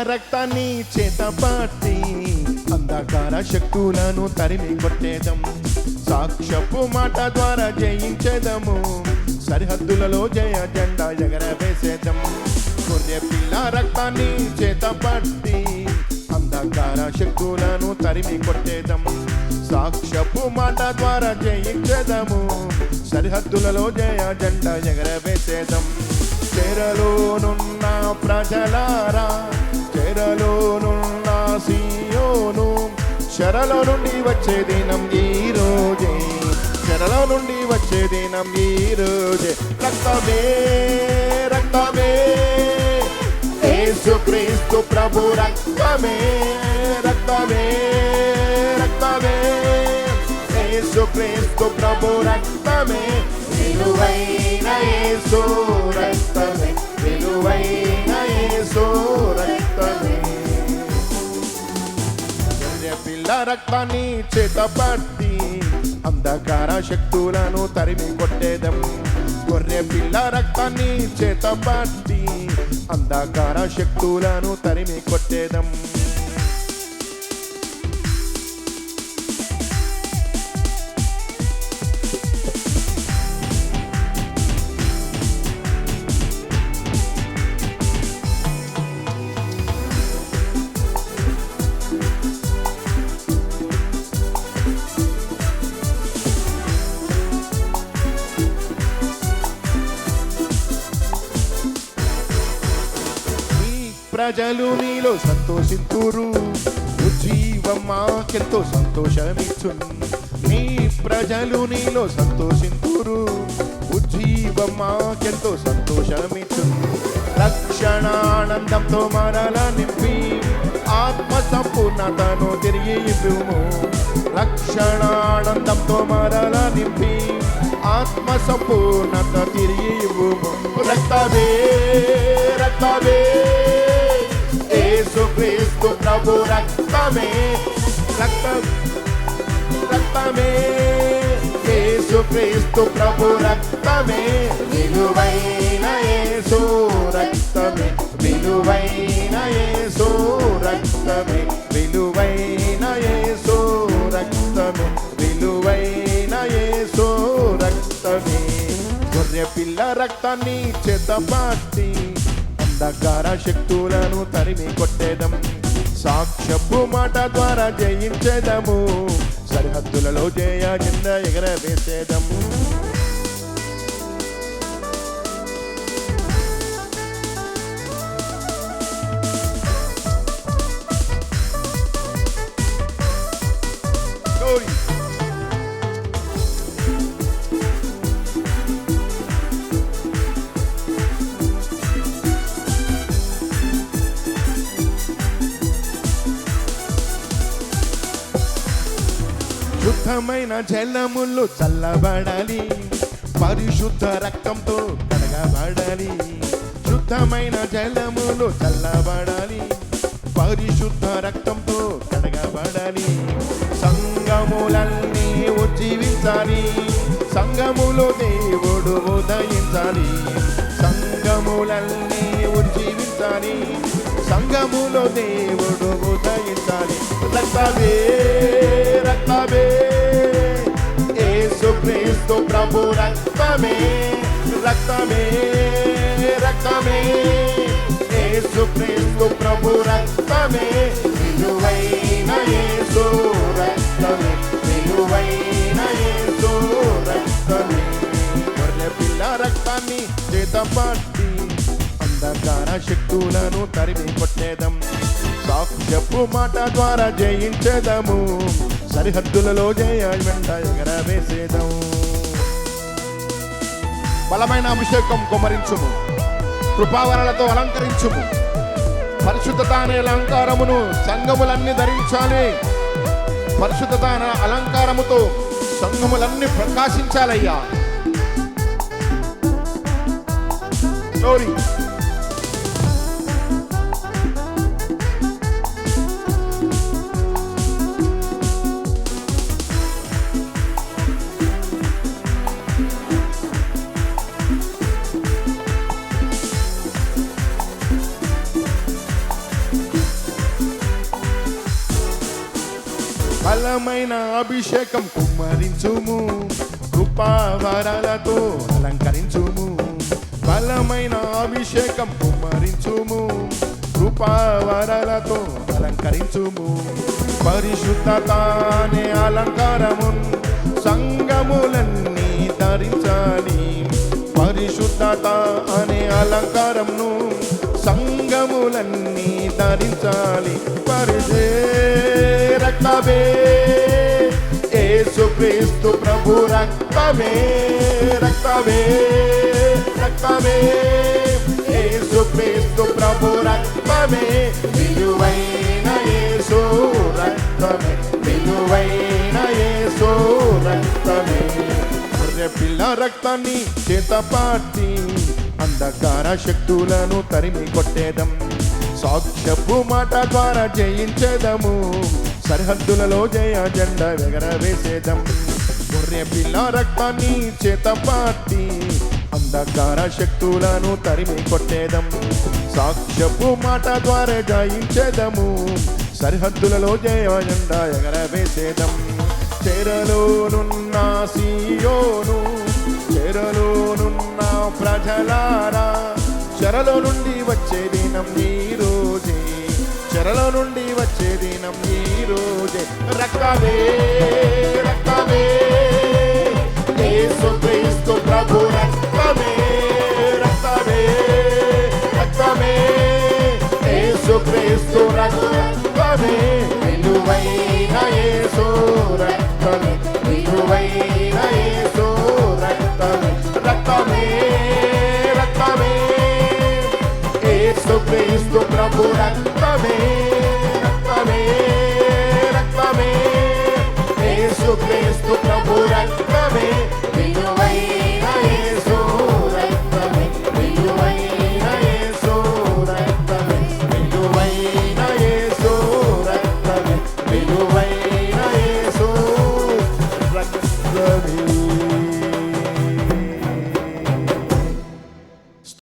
రక్తాన్ని చేతపట్టి అంధకార శక్తులను తరిమి కొట్టేదం సాక్ష్యపు మాట ద్వారా జయించేదము. సరిహద్దులలో జయ జెండా ఎగరవేసేదం. గొర్రె పిల్ల రక్తాన్ని చేతపట్టి అంధకార శక్తులను తరిమి కొట్టేదం సాక్ష్యపు మాట ద్వారా జయించేదము. సరిహద్దులలో జయ జెండా ఎగరవేసేదం. చెరలోనున్న ప్రజలారా చెరలోనున్న సీయోను చెరలో నుండి వచ్చే దినం ఈ రోజే. చెరలో నుండి వచ్చే దినం ఈ రోజే. రక్తమే రక్తమే. యేసుక్రీస్తు ప్రభు రక్తమే రక్తమే రక్తమే. యేసుక్రీస్తు ప్రభు రక్తమే. విలువైన యేసు రక్తమే విలువైన యేసు రక్తమే పిల్ల రక్తాన్ని చేతపట్టి అంధకార శక్తులను తరిమి కొట్టేదం. గొర్రె పిల్ల రక్తాన్ని చేతపట్టి అంధకార శక్తులను తరిమి కొట్టేదం. ప్రజలు నీలో సంతోషింతురు ఉజ్జీవం మాకెంతో సంతోషమిచ్చు నీ ప్రజలు నీలో సంతోషింతురు ఉజ్జీవం మాకెంతో సంతోషమిచ్చు రక్షణానందంతో మరల నింపి ఆత్మ సంపూర్ణతను తిరిగి ఇవ్వుము. రక్షణానందంతో మరల నింపి ఆత్మ సంపూర్ణత తిరిగి ఇవ్వుము. రక్తవే రక్తవే యేసు క్రీస్తు ప్రభు రక్తమే రక్త రక్తమే. యేసు క్రీస్తు ప్రభు రక్తమే విలువైన యేసు రక్తమే విలువైన యేసు రక్తమే విలువైన యేసు రక్తమే విలువైన యేసు రక్తమే. గొర్రె పిల్ల రక్తాన్ని చేతపాటి అంధకార శక్తులను తరిమి కొట్టేదం. సాక్ష్యపు మాట ద్వారా జయించేదము. సరిహద్దులలో జయ కింద ఎగరవేసేదము. శుద్ధమైన జలములు చల్లబడాలి. పరిశుద్ధ రక్తంతో కడగబడాలి. శుద్ధమైన జలములు చల్లబడాలి. పరిశుద్ధ రక్తంతో కడగబడాలి. సంగములన్నీ ఉజ్జీవించాలి. సంగములో దేవుడు ఉదయించాలి. సంగములన్నీ ఉజ్జీవించాలి. సంగములో దేవుడు ఉదయించాలి. రక్తమే రక్తమే. ప్రభు రక్తమే రక్తమే రక్తమే. యేసు క్రీస్తు ప్రభు రక్తమే విలువైన యేసు రక్తమే విలువైన యేసు రక్తమే. గొర్రె పిల్ల రక్తాన్ని చేతపట్టి అంధకార శక్తులను తరిమి కొట్టేదం. సాక్ష్యపు మాట ద్వారా జయించేదము. సరిహద్దులలో జయ వెంట ఎగరవేసేదం. బలమైన అభిషేకం కుమరించుము. కృపావరాలతో అలంకరించుము. పరిశుద్ధత అనే అలంకారమును సంఘములన్నీ ధరించాలి. పరిశుద్ధత అనే అలంకారముతో సంఘములన్నీ ప్రకాశించాలయ్యా. Glory. బలమైన అభిషేకం కుమ్మరించుము కృపావరాలతో అలంకరించుము. బలమైన అభిషేకం కుమ్మరించుము కృపావరాలతో అలంకరించుము. పరిశుద్ధత అనే అలంకారము సంగములన్నీ ధరించాలి పరిశుద్ధత అనే అలంకారంను సంగములన్నీ ధరించాలి పరిశే రక్తమే. యేసుక్రీస్తు ప్రభు రక్తమే రక్తమే రక్తమే. యేసుక్రీస్తు ప్రభు రక్తమే విలువైన యేసు రక్తమే విలువైన యేసు రక్తమే. పిల్ల రక్తాన్ని చేత పాటి అంధకార శక్తులను తరిమి కొట్టేదం సాక్ష్యపు మాట ద్వారా జయించేదము. సరిహద్దులలో జయ జెండా ఎగరవేసేదం గొర్రె పిల్ల రక్తాన్ని చేత పాటి అంధకార శక్తులను తరిమి కొట్టేదం సాక్ష్యపు మాట ద్వారా జయించేదము సరిహద్దులలో జయ జెండా ఎగరవేసేదం చెరలోనున్న సీయోను చెరలోనున్న ప్రజలారా చెరలో నుండి వచ్చే దినం ఈ రోజే. చెరలో నుండి వచ్చే దినం ఈ రోజే. రక్తమే రక్తమే యేసుక్రీస్తు ప్రభు రక్తమే రక్తమే రక్తమే క్రీస్తు రఘు రక్తమే విలువైన యేసు రక్తమే విలువైన యేసు రక్తమే రక్తమే రక్తమే యేసుక్రీస్తు క్రీస్తు ప్రభు రక్తమే